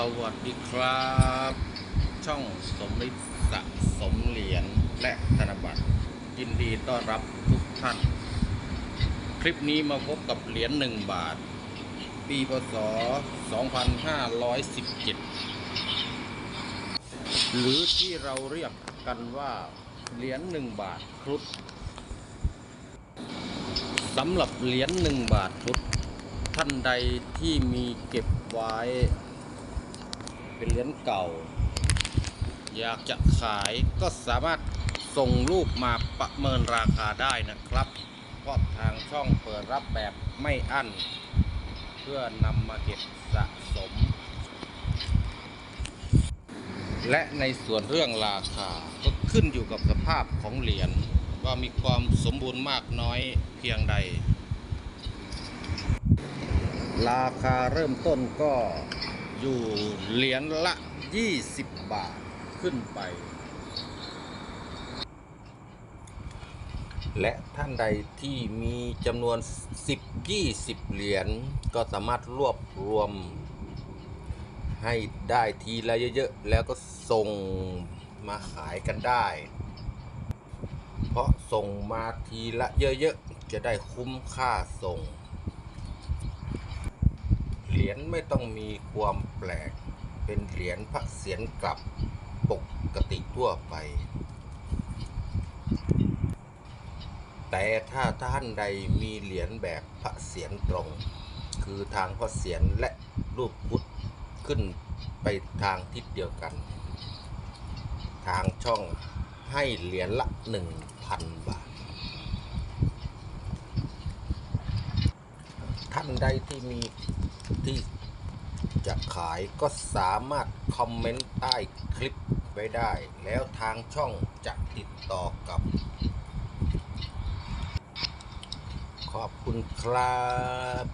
สวัสดีครับ ช่องสมฤทธิ์สะสมเหรียญและธนบัตรยินดีต้อนรับทุกท่าน คลิปนี้มาพบกับเหรียญหนึ่งบาท ปีพศ 2517 หรือที่เราเรียกกันว่าเหรียญหนึ่งบาทครุฑสำหรับเหรียญหนึ่งบาทครุฑท่านใดที่มีเก็บไว้ เป็นเหรียญเก่า อยากจะขายก็สามารถส่งรูปมาประเมินราคาได้นะครับเพราะทางช่องเปิดรับแบบไม่อั้น เพื่อนำมาเก็บสะสม และในส่วนเรื่องราคาก็ขึ้นอยู่กับสภาพของเหรียญว่ามีความสมบูรณ์มากน้อยเพียงใด ราคาเริ่มต้นก็ อยู่เหรียญละ 20 บาทขึ้นไป และท่านใดที่มีจำนวน 10-20 เหรียญก็สามารถรวบรวม ให้ได้ทีละเยอะๆ แล้วก็ส่งมาขายกันได้ เพราะส่งมาทีละเยอะๆ จะได้คุ้มค่าส่ง เหรียญไม่ต้องมีความแปลก เป็นเหรียญพระเศียรกลับปกติทั่วไป แต่ถ้าท่านใดมีเหรียญแบบพระเศียรตรง คือทางพระเศียรและรูปพุทธขึ้นไปทางทิศเดียวกัน ทางช่องให้เหรียญละ 1,000 บาท ท่านใดที่มีที่จะขายก็สามารถคอมเมนต์ใต้คลิปไว้ได้ แล้วทางช่องจะติดต่อกับ ขอบคุณครับ